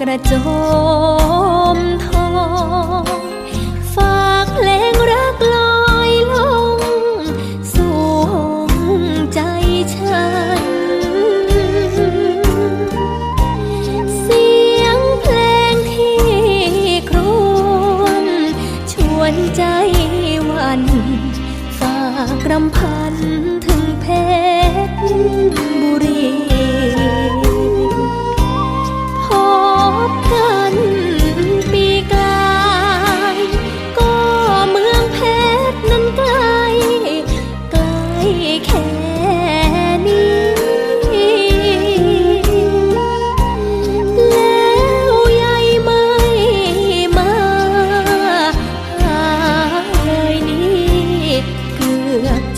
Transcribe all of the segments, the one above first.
กระโจมทองฝากเพลงรักลอยลง สู่ห้องใจฉัน เสียงเพลงที่ครวญชวนใจวัน ฝากรำพัน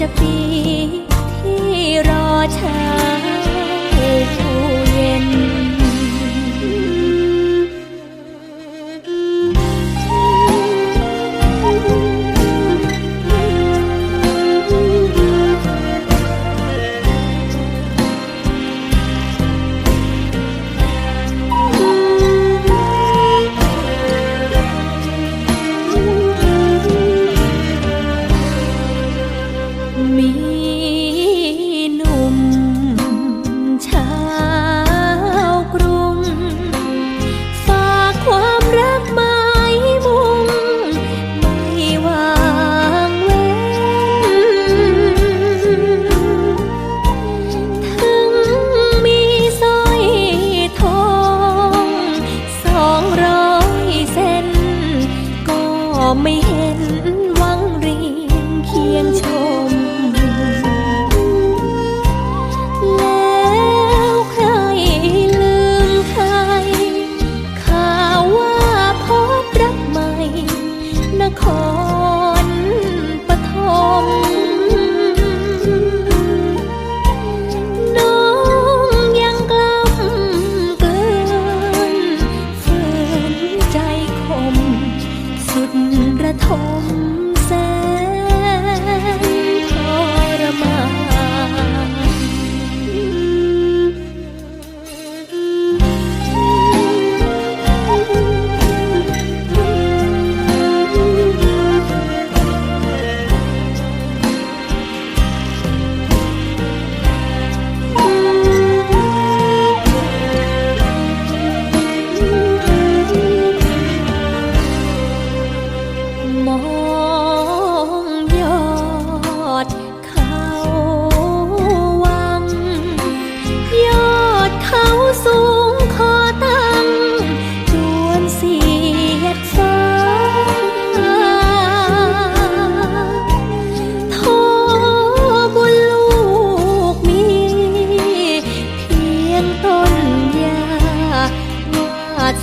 จะปี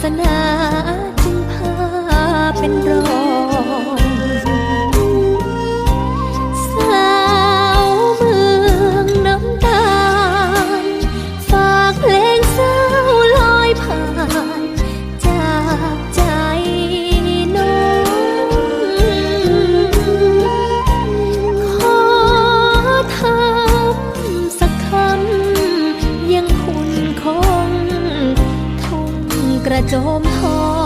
สนา กระโจมทอง